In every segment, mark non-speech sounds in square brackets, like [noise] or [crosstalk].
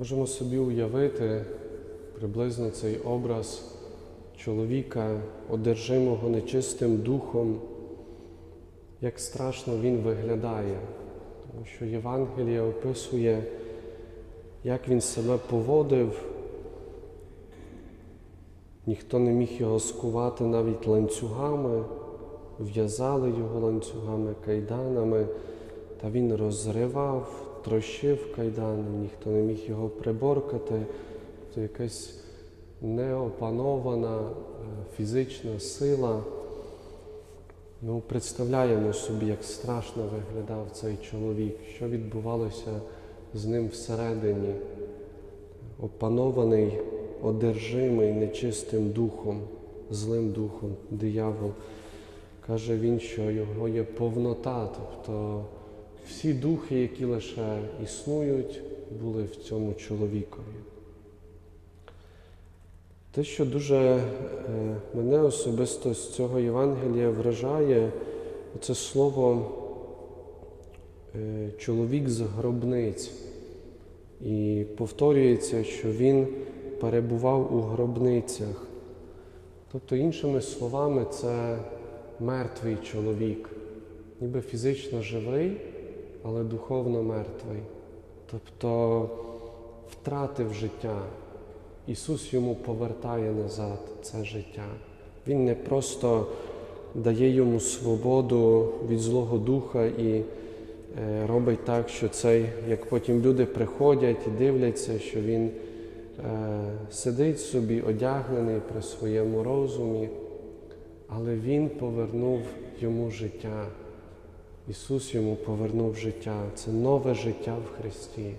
Можемо собі уявити приблизно цей образ чоловіка, одержимого нечистим духом, як страшно він виглядає, тому що Євангеліє описує, як він себе поводив. Ніхто не міг його скувати навіть ланцюгами, в'язали його ланцюгами, кайданами, та він розривав, трощив кайдани, ніхто не міг його приборкати. Це якась неопанована е, фізична сила. Ми представляємо собі, як страшно виглядав цей чоловік, що відбувалося з ним всередині, опанований, одержимий нечистим духом, злим духом, диявол. Каже він, що його є повнота, тобто всі духи, які лише існують, були в цьому чоловікові. Те, що дуже е, мене особисто з цього Євангелія вражає, це слово е, чоловік з гробниць. І повторюється, що він перебував у гробницях. Тобто, іншими словами, це мертвий чоловік, ніби фізично живий, але духовно мертвий. Тобто втратив життя. Ісус йому повертає назад це життя. Він не просто дає йому свободу від Злого Духа і е, робить так, що цей, як потім люди приходять і дивляться, що він е, сидить собі одягнений при своєму розумі, але Він повернув йому життя. Ісус йому повернув життя. Це нове життя в Христі.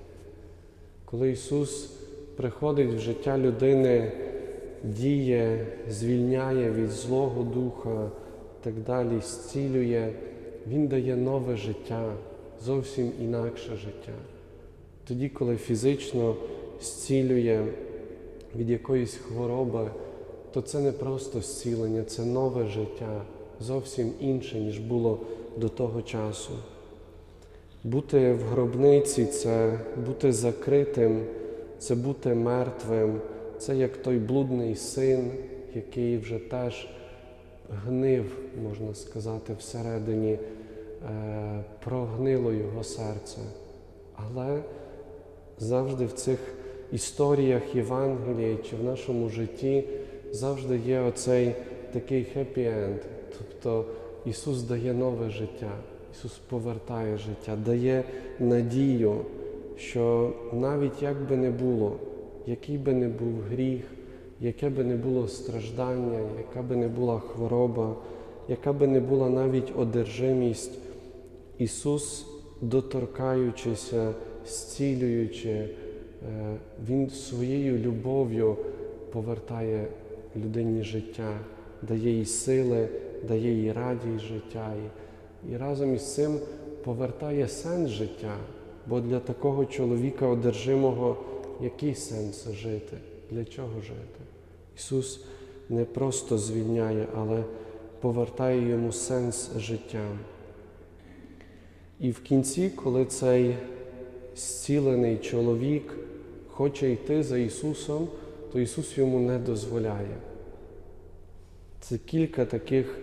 Коли Ісус приходить в життя людини, діє, звільняє від Злого Духа так далі, зцілює, Він дає нове життя, зовсім інакше життя. Тоді, коли фізично зцілює від якоїсь хвороби, то це не просто зцілення, це нове життя, зовсім інше, ніж було до того часу. Бути в гробниці це бути закритим, це бути мертвим, це як той блудний син, який вже теж гнив, можна сказати, всередині, е, прогнило його серце. Але завжди в цих історіях Євангелії чи в нашому житті завжди є оцей такий хеппі-енд. Тобто Ісус дає нове життя, Ісус повертає життя, дає надію, що навіть як би не було, який би не був гріх, яке би не було страждання, яка би не була хвороба, яка би не була навіть одержимість, Ісус, доторкаючися, зцілюючи, е, Він своєю любов'ю повертає людині життя, дає їй сили, дає їй радість життя. І, і разом із цим повертає сенс життя. Бо для такого чоловіка одержимого який сенс жити? Для чого жити? Ісус не просто звільняє, але повертає йому сенс життя. І в кінці, коли цей зцілений чоловік хоче йти за Ісусом, то Ісус йому не дозволяє. Це кілька таких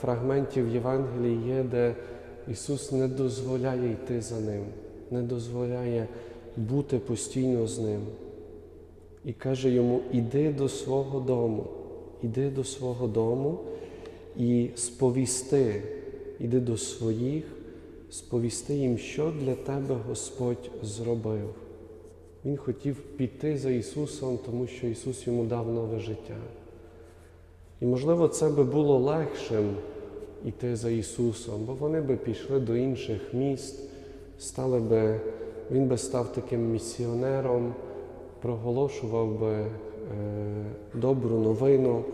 фрагментів Євангелії є, де Ісус не дозволяє йти за Ним, не дозволяє бути постійно з Ним. І каже йому: іди до свого дому, іди до свого дому і сповісти, іди до своїх, сповісти їм, що для тебе Господь зробив. Він хотів піти за Ісусом, тому що Ісус йому дав нове життя. І, можливо, це би було легшим іти за Ісусом, бо вони би пішли до інших міст, стали би, Він би став таким місіонером, проголошував би е, добру новину,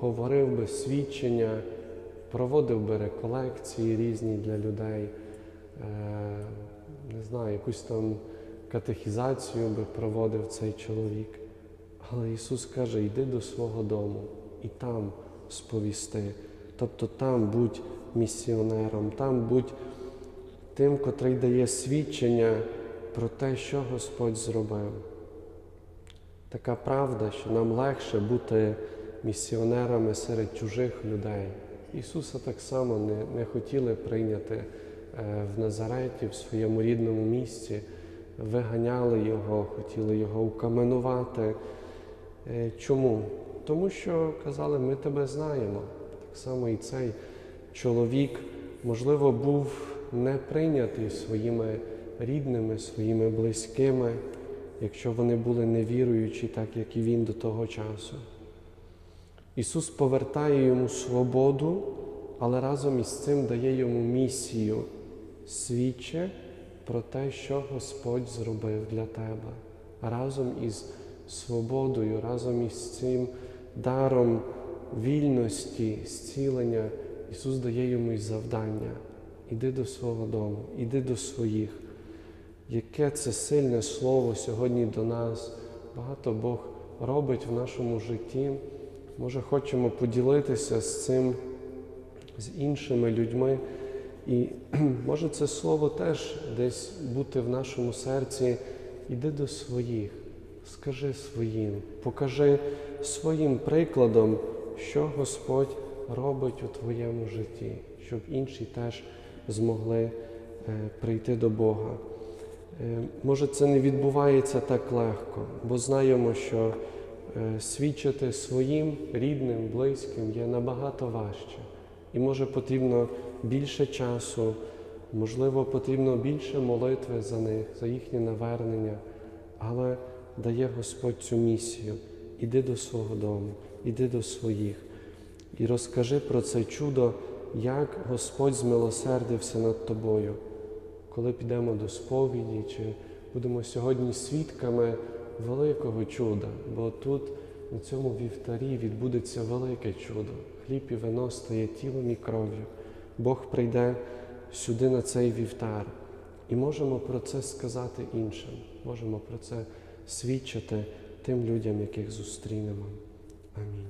говорив би свідчення, проводив би реколекції різні для людей, е, не знаю, якусь там катехізацію би проводив цей чоловік. Але Ісус каже, йди до свого дому і там сповісти. Тобто там будь місіонером, там будь тим, котрий дає свідчення про те, що Господь зробив. Така правда, що нам легше бути місіонерами серед чужих людей. Ісуса так само не, не хотіли прийняти е, в Назареті, в своєму рідному місці, виганяли Його, хотіли Його укаменувати. Е, Чому? Тому що казали, ми тебе знаємо. Так само і цей чоловік, можливо, був не прийнятий своїми рідними, своїми близькими, якщо вони були невіруючі, так як і він до того часу. Ісус повертає йому свободу, але разом із цим дає йому місію свідче про те, що Господь зробив для тебе. Разом із свободою, разом із цим даром вільності, зцілення, Ісус дає йому й завдання. Іди до свого дому, іди до своїх. Яке це сильне слово сьогодні до нас. Багато Бог робить в нашому житті. Може, хочемо поділитися з цим з іншими людьми. І [clears throat] може це слово теж десь бути в нашому серці. Іди до своїх, скажи своїм, покажи своїм прикладом, що Господь робить у твоєму житті, щоб інші теж змогли е, прийти до Бога. Е, Може, це не відбувається так легко, бо знаємо, що е, свідчити своїм рідним, близьким є набагато важче. І може потрібно більше часу, можливо, потрібно більше молитви за них, за їхнє навернення, але дає Господь цю місію. Іди до свого дому, іди до своїх і розкажи про це чудо, як Господь змилосердився над тобою коли підемо до сповіді, чи будемо сьогодні свідками великого чуда, бо тут, на цьому вівтарі, відбудеться велике чудо. Хліб і вино стає тілом і кров'ю. Бог прийде сюди на цей вівтар. І можемо про це сказати іншим, можемо про це свідчити тим людям, яких зустрінемо. Амінь.